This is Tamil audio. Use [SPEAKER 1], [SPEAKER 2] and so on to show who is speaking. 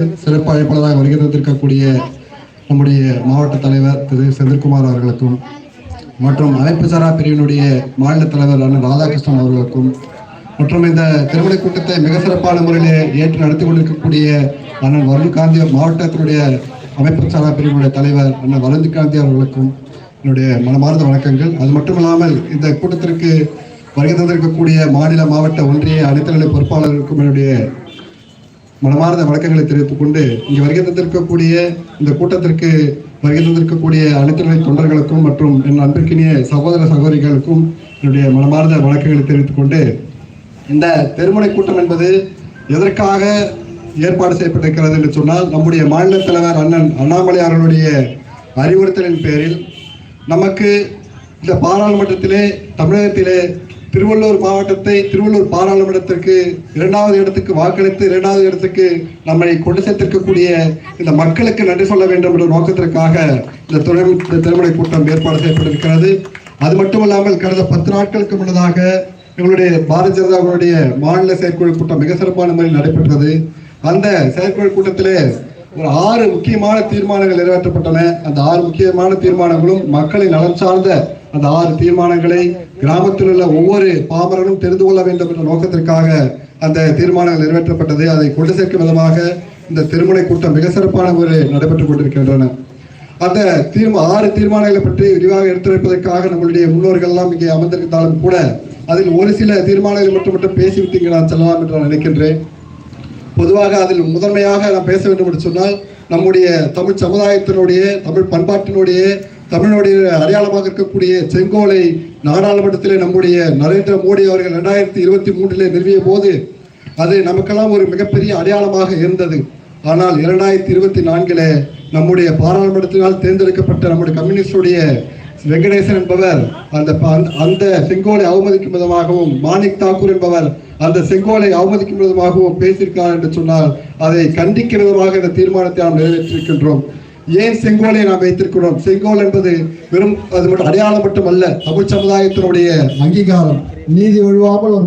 [SPEAKER 1] சிறப்பு அழைப்பாளராக வருகை தந்திருக்கக்கூடிய நம்முடைய மாவட்ட தலைவர் திரு செந்தில்குமார் அவர்களுக்கும் மற்றும் அமைப்பு சாரா பிரிவினுடைய மாநில தலைவர் அண்ணன் ராதாகிருஷ்ணன் அவர்களுக்கும் மற்றும் இந்த திருமண கூட்டத்தை மிக சிறப்பான முறையில் ஏற்று நடத்தி கொண்டிருக்கக்கூடிய அண்ணன் வருண் காந்தி மாவட்டத்தினுடைய அமைப்பு சாரா பிரிவினுடைய தலைவர் அண்ணன் வருண் காந்தி அவர்களுக்கும் என்னுடைய மனமார்ந்த வணக்கங்கள். அது மட்டும் இல்லாமல் இந்த கூட்டத்திற்கு வருகை தந்திருக்கக்கூடிய மாநில மாவட்ட ஒன்றிய அனைத்து நிலை பொறுப்பாளர்களுக்கும் என்னுடைய மனமார்ந்த வணக்கங்களை தெரிவித்துக் கொண்டு இங்கு வருகை தந்திருக்கக்கூடிய இந்த கூட்டத்திற்கு வருகை தந்திருக்கக்கூடிய அனைத்து நிலை தொண்டர்களுக்கும் மற்றும் என் அன்பிற்கினிய சகோதர சகோதரிகளுக்கும் என்னுடைய மனமார்ந்த வழக்கங்களை தெரிவித்துக் கொண்டு இந்த தெருமுனை கூட்டம் என்பது எதற்காக ஏற்பாடு செய்யப்பட்டிருக்கிறது என்று சொன்னால் நம்முடைய மாநில தலைவர் அண்ணன் அண்ணாமலை அவர்களுடைய அறிவுறுத்தலின் பேரில் நமக்கு இந்த பாராளுமன்றத்திலே தமிழகத்திலே திருவள்ளூர் மாவட்டத்தை திருவள்ளூர் பாராளுமன்றத்திற்கு இரண்டாவது இடத்துக்கு வாக்களித்து இரண்டாவது இடத்துக்கு நம்மை கொண்டு சேர்த்திருக்கக்கூடிய இந்த மக்களுக்கு நன்றி சொல்ல வேண்டும் என்ற நோக்கத்திற்காக இந்த துறை திருமண கூட்டம் ஏற்பாடு செய்யப்பட்டிருக்கிறது. அது மட்டுமல்லாமல் கடந்த பத்து நாட்களுக்கு முன்னதாக எங்களுடைய பாரதிய ஜனதாவுடைய மாநில செயற்குழு கூட்டம் மிக சிறப்பான முறையில் நடைபெற்றது. அந்த செயற்குழு கூட்டத்திலே ஒரு ஆறு முக்கியமான தீர்மானங்கள் நிறைவேற்றப்பட்டன. அந்த ஆறு முக்கியமான தீர்மானங்களும் மக்களின் நலன் சார்ந்த அந்த ஆறு தீர்மானங்களை கிராமத்தில் உள்ள ஒவ்வொரு பாமரனும் தெரிந்து கொள்ள வேண்டும் என்ற நோக்கத்திற்காக அந்த தீர்மானங்கள் நிறைவேற்றப்பட்டது. அதை கொண்டு சேர்க்கும் விதமாக இந்த திருமண கூட்டம் மிக சிறப்பான ஒரு நடைபெற்றுக் கொண்டிருக்கின்றன. அந்த தீர்மா ஆறு தீர்மானங்களை பற்றி விரிவாக எடுத்துரைப்பதற்காக நம்மளுடைய முன்னோர்கள் எல்லாம் இங்கே அமர்ந்திருந்தாலும் கூட அதில் ஒரு சில தீர்மானங்களை மட்டும் மட்டும் பேசிவிட்டு இங்கே நான் செல்லலாம் என்று நான் நினைக்கின்றேன். பொதுவாக அதில் முதன்மையாக நான் பேச வேண்டும் என்று சொன்னால் நம்முடைய தமிழ் சமுதாயத்தினுடைய தமிழ் பண்பாட்டினுடைய தமிழுடைய அடையாளமாக இருக்கக்கூடிய செங்கோலை நாடாளுமன்றத்திலே நம்முடைய நரேந்திர மோடி அவர்கள் ரெண்டாயிரத்தி இருபத்தி மூன்றிலே நிறுவிய போது அது நமக்கெல்லாம் ஒரு மிகப்பெரிய அடையாளமாக இருந்தது. ஆனால் இரண்டாயிரத்தி இருபத்தி நான்கிலே நம்முடைய பாராளுமன்றத்தினால் தேர்ந்தெடுக்கப்பட்ட நம்முடைய கம்யூனிஸ்டுடைய வெங்கடேசன் என்பவர் அந்த அந்த செங்கோலை அவமதிக்கும் விதமாகவும் மாணிக் தாக்கூர் என்பவர் அந்த செங்கோலை அவமதிக்கும் விதமாகவும் பேசியிருக்கார் என்று சொன்னால் அதை கண்டிக்கும் விதமாக இந்த தீர்மானத்தை நாம் நிறைவேற்றிருக்கின்றோம். ஏன் செங்கோலை நாம் வைத்திருக்கிறோம்? செங்கோல் என்பது வெறும் அது மட்டும் அடையாளம் மட்டுமல்ல தமிழ் சமுதாயத்தினுடைய அங்கீகாரம். நீதி வழுவாமல் ஒரு